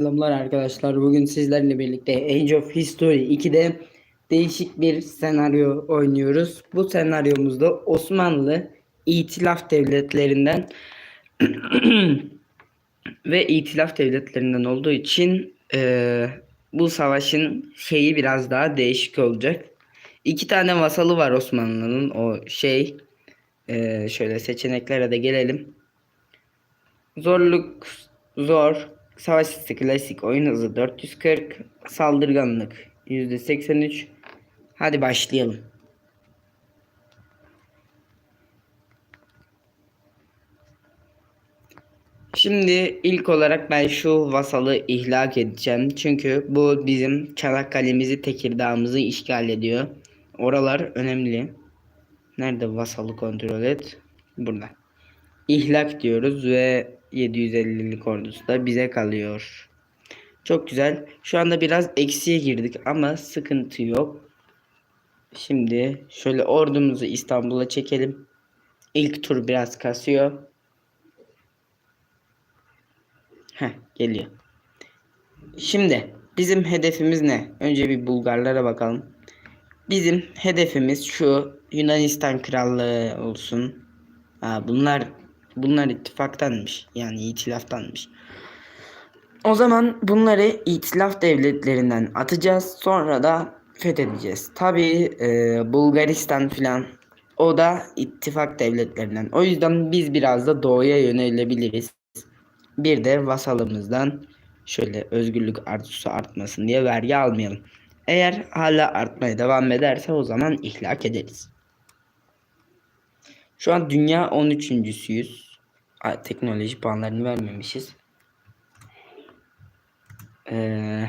Selamlar arkadaşlar. Bugün sizlerle birlikte Age of History 2'de değişik bir senaryo oynuyoruz. Bu senaryomuzda Osmanlı İtilaf devletlerinden ve İtilaf devletlerinden olduğu için eee, bu savaşın şeyi biraz daha değişik olacak. İki tane vasalı var Osmanlı'nın o şey. eee, şöyle seçeneklere de gelelim. Zorluk zor. Savaş klasik. Oyun hızı 440. Saldırganlık %83. Hadi başlayalım. Şimdi ilk olarak ben şu vasalı ihlak edeceğim. Çünkü bu bizim Çanakkale'mizi, Tekirdağ'ımızı işgal ediyor. Oralar önemli. Nerede vasalı kontrol et? Burada. İhlak diyoruz ve 750'lik ordusu da bize kalıyor. Çok güzel. Şu anda biraz eksiye girdik ama sıkıntı yok. Şimdi şöyle ordumuzu İstanbul'a çekelim. İlk tur biraz kasıyor. Heh, geliyor. Şimdi bizim hedefimiz ne? Önce bir Bulgarlara bakalım. Bizim hedefimiz şu Yunanistan krallığı olsun. Ha, bunlar bunlar ittifaktanmış. Yani itilaftanmış. O zaman bunları itilaf devletlerinden atacağız. Sonra da fethedeceğiz. Tabii e, Bulgaristan filan o da ittifak devletlerinden. O yüzden biz biraz da doğuya yönelebiliriz. Bir de vasalımızdan şöyle özgürlük arzusu artmasın diye vergi almayalım. Eğer hala artmaya devam ederse o zaman ihlak ederiz. Şu an dünya 13.süyüz. Aa, Teknoloji puanlarını vermemişiz. Ee,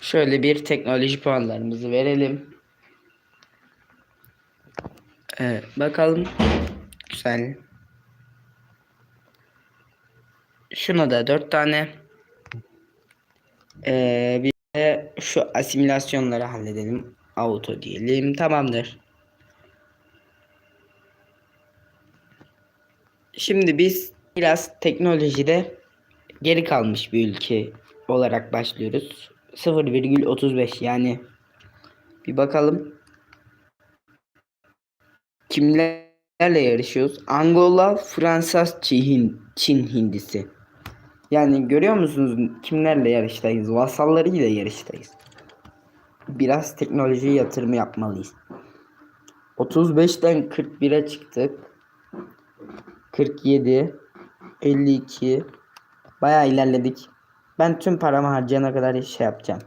şöyle bir teknoloji puanlarımızı verelim. Ee, bakalım. Güzel. Şuna da 4 tane. Ee, bir de şu asimilasyonları halledelim. Auto diyelim. Tamamdır. Şimdi biz biraz teknolojide geri kalmış bir ülke olarak başlıyoruz. 0,35 yani bir bakalım kimlerle yarışıyoruz? Angola, Fransa, Çin, Çin Hindisi. Yani görüyor musunuz kimlerle yarıştayız? Vasallarıyla yarıştayız. Biraz teknoloji yatırımı yapmalıyız. 35'ten 41'e çıktık. 47 52 bayağı ilerledik. Ben tüm paramı harcayana kadar şey yapacağım.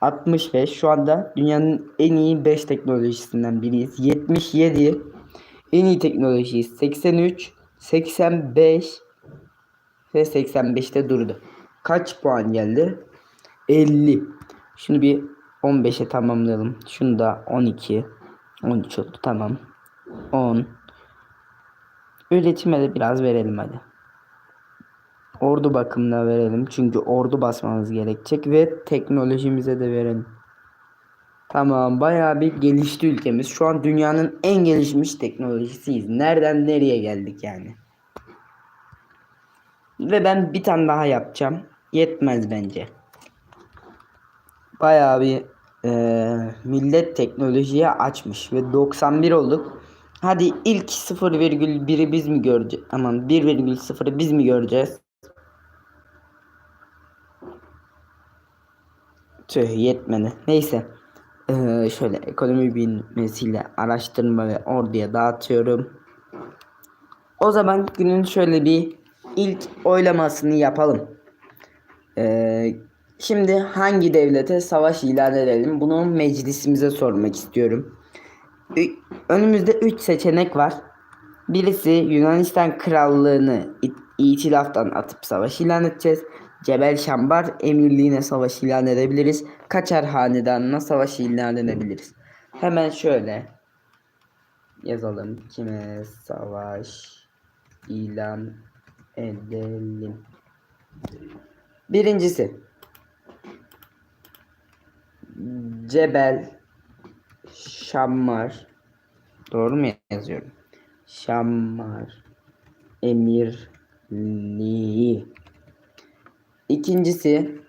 65 şu anda dünyanın en iyi 5 teknolojisinden biriyiz. 77 en iyi teknolojiyiz. 83 85 ve 85'te durdu. Kaç puan geldi? 50. Şunu bir 15'e tamamlayalım. Şunu da 12 13 oldu tamam. 10 Üretime de biraz verelim hadi. Ordu bakımına verelim. Çünkü ordu basmamız gerekecek ve teknolojimize de verelim. Tamam bayağı bir gelişti ülkemiz. Şu an dünyanın en gelişmiş teknolojisiyiz. Nereden nereye geldik yani. Ve ben bir tane daha yapacağım. Yetmez bence. Bayağı bir eee, millet teknolojiye açmış ve 91 olduk. Hadi ilk 0,1'i biz mi göreceğiz? Aman 1,0'ı biz mi göreceğiz? Tüh yetmedi. Neyse. Ee, şöyle ekonomi bilmesiyle araştırma ve orduya dağıtıyorum. O zaman günün şöyle bir ilk oylamasını yapalım. Ee, şimdi hangi devlete savaş ilan edelim? Bunu meclisimize sormak istiyorum. Önümüzde 3 seçenek var. Birisi Yunanistan krallığını it- itilaftan atıp savaş ilan edeceğiz. Cebel Şambar emirliğine savaş ilan edebiliriz. Kaçar hanedanına savaş ilan edebiliriz. Hemen şöyle yazalım. Kime savaş ilan edelim. Birincisi Cebel Şammar Doğru mu yazıyorum? Şammar Emirliği İkincisi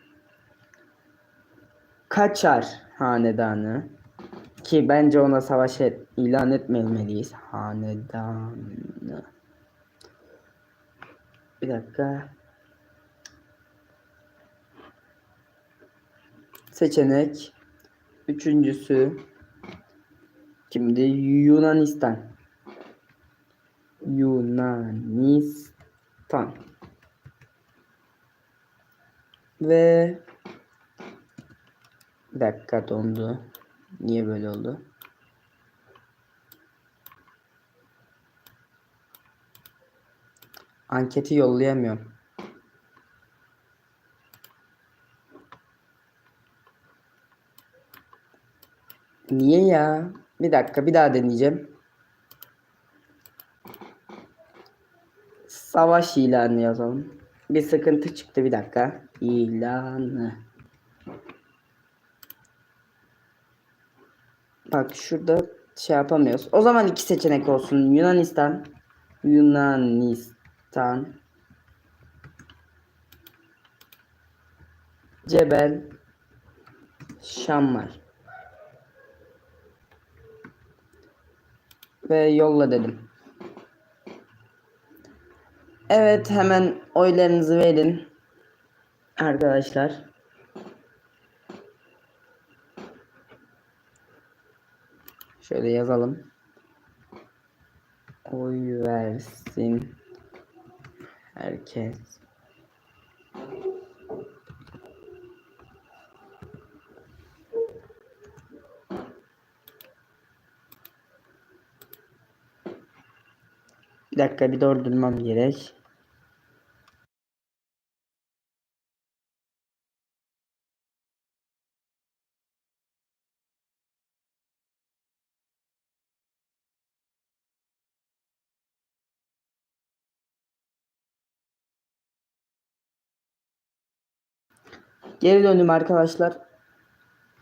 Kaçar Hanedanı ki bence ona savaş et, ilan etmemeliyiz. Hanedanı. Bir dakika. Seçenek. Üçüncüsü. Şimdi Yunanistan. Yunanistan. Ve bir dakika dondu. Niye böyle oldu? Anketi yollayamıyorum. Niye ya? Bir dakika bir daha deneyeceğim. Savaş ilanı yazalım. Bir sıkıntı çıktı bir dakika. İlanı. Bak şurada şey yapamıyoruz. O zaman iki seçenek olsun. Yunanistan. Yunanistan. Cebel Şammar. Ve yolla dedim. Evet hemen oylarınızı verin. Arkadaşlar. Şöyle yazalım. Oy versin herkes. Bir dakika bir durdurmam gerek. Geri döndüm arkadaşlar.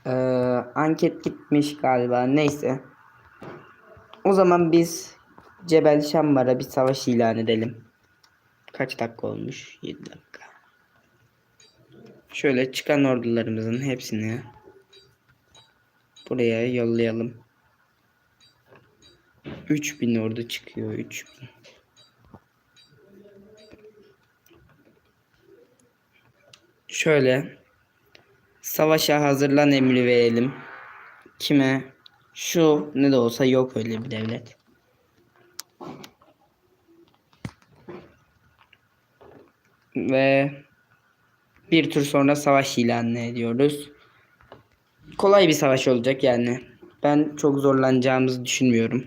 Ee, anket gitmiş galiba. Neyse. O zaman biz Cebel Şambar'a bir savaş ilan edelim. Kaç dakika olmuş? 7 dakika. Şöyle çıkan ordularımızın hepsini buraya yollayalım. 3000 ordu çıkıyor. 3000. Şöyle savaşa hazırlan emri verelim. Kime? Şu ne de olsa yok öyle bir devlet. Ve bir tur sonra savaş ilan ediyoruz. Kolay bir savaş olacak yani. Ben çok zorlanacağımızı düşünmüyorum.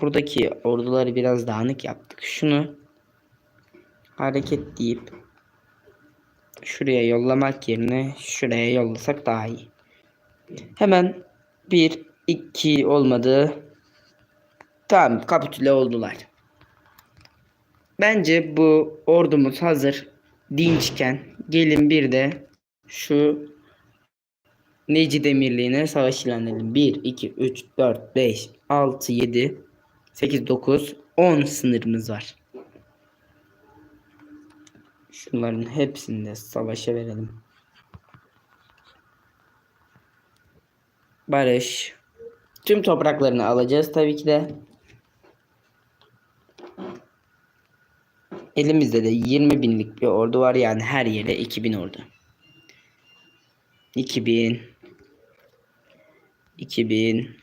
Buradaki orduları biraz dağınık yaptık. Şunu hareket deyip şuraya yollamak yerine şuraya yollasak daha iyi. Hemen bir iki olmadı. Tamam kapitüle oldular. Bence bu ordumuz hazır. Dinçken gelin bir de şu Neci Demirliğine savaş ilan edelim. 1, 2, 3, 4, 5, 6, 7, 8, 9, 10 sınırımız var. Şunların hepsini de savaşa verelim. Barış. Tüm topraklarını alacağız tabii ki de. Elimizde de 20 binlik bir ordu var yani her yere 2000 ordu. 2000 2000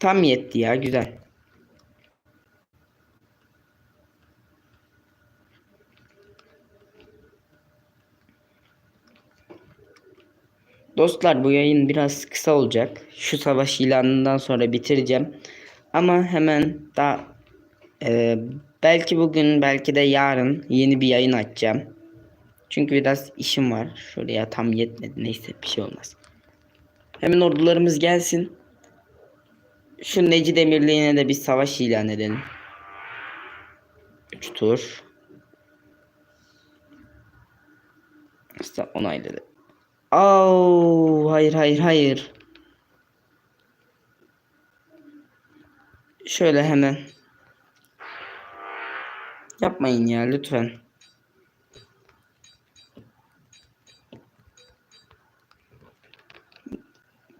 Tam yetti ya güzel. Dostlar bu yayın biraz kısa olacak. Şu savaş ilanından sonra bitireceğim. Ama hemen daha e, belki bugün belki de yarın yeni bir yayın açacağım. Çünkü biraz işim var. Şuraya tam yetmedi. Neyse bir şey olmaz. Hemen ordularımız gelsin. Şu Neci Demirliğine de bir savaş ilan edelim. 3 tur. İşte onayladı. Oh, hayır hayır hayır. Şöyle hemen. Yapmayın ya lütfen.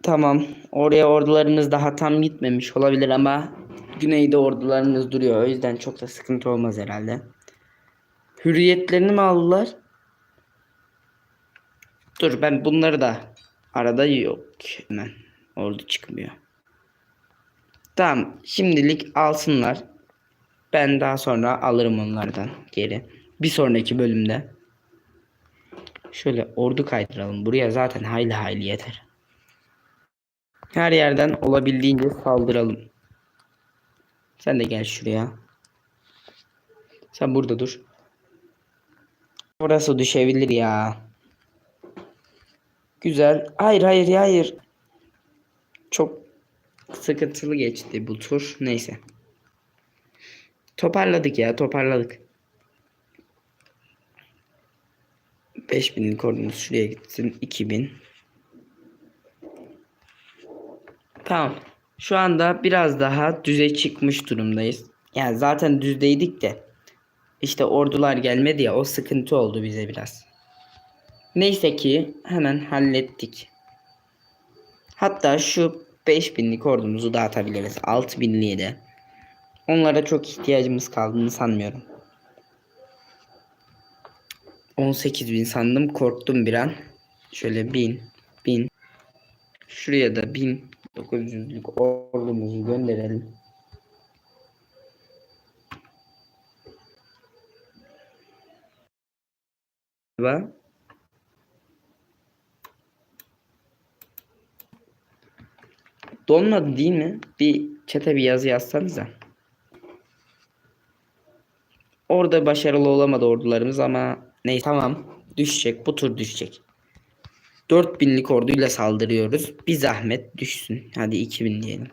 Tamam. Oraya ordularınız daha tam gitmemiş olabilir ama güneyde ordularınız duruyor. O yüzden çok da sıkıntı olmaz herhalde. Hürriyetlerini mi aldılar? Dur ben bunları da arada yok hemen. Ordu çıkmıyor. Tamam şimdilik alsınlar. Ben daha sonra alırım onlardan geri. Bir sonraki bölümde. Şöyle ordu kaydıralım. Buraya zaten hayli hayli yeter. Her yerden olabildiğince saldıralım. Sen de gel şuraya. Sen burada dur. Burası düşebilir ya. Güzel. Hayır hayır hayır. Çok sıkıntılı geçti bu tur. Neyse. Toparladık ya toparladık. 5000'lik ordumuz şuraya gitsin. 2000. Tamam. Şu anda biraz daha düze çıkmış durumdayız. Yani zaten düzdeydik de. İşte ordular gelmedi ya o sıkıntı oldu bize biraz. Neyse ki hemen hallettik. Hatta şu 5000'lik ordumuzu dağıtabiliriz. 6000'liye de. Onlara çok ihtiyacımız kaldığını sanmıyorum. 18.000 sandım korktum bir an. Şöyle 1000 1000 Şuraya da 1900'lük ordumuzu gönderelim. Galiba Donmadı değil mi? Bir çete bir yazı yazsanıza. Orada başarılı olamadı ordularımız ama neyse tamam düşecek bu tur düşecek. 4000'lik orduyla saldırıyoruz. Bir zahmet düşsün. Hadi 2000 diyelim.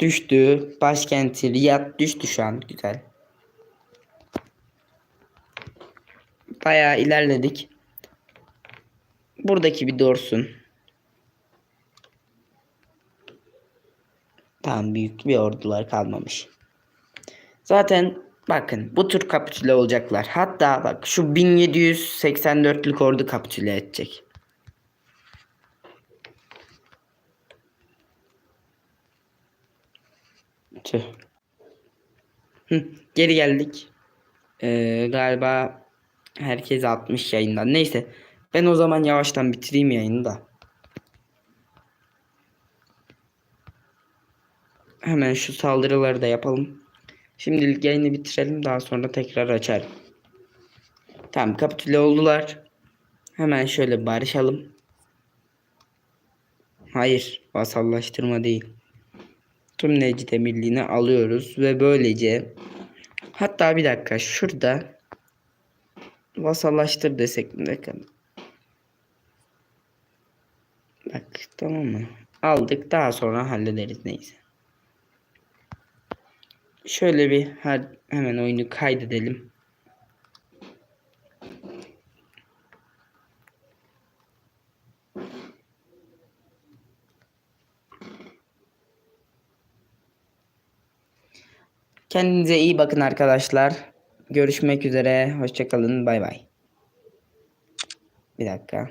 Düştü. Başkenti Riyad düştü şu an. Güzel. Bayağı ilerledik. Buradaki bir dorsun. Tamam büyük bir ordular kalmamış. Zaten bakın bu tür kapitüle olacaklar. Hatta bak şu 1784'lük ordu kapitüle edecek. Tüh. Hı, geri geldik. Ee, galiba herkes 60 yayından. Neyse. Ben o zaman yavaştan bitireyim yayını da. Hemen şu saldırıları da yapalım. Şimdilik yayını bitirelim. Daha sonra tekrar açarım. Tamam kapitüle oldular. Hemen şöyle barışalım. Hayır. Vasallaştırma değil. Tüm Necid Emirliğini alıyoruz. Ve böylece hatta bir dakika şurada vasallaştır desek mi dakika. Bak tamam mı? Aldık daha sonra hallederiz neyse. Şöyle bir her, hemen oyunu kaydedelim. Kendinize iyi bakın arkadaşlar. Görüşmek üzere. Hoşçakalın. Bay bay. Bir dakika.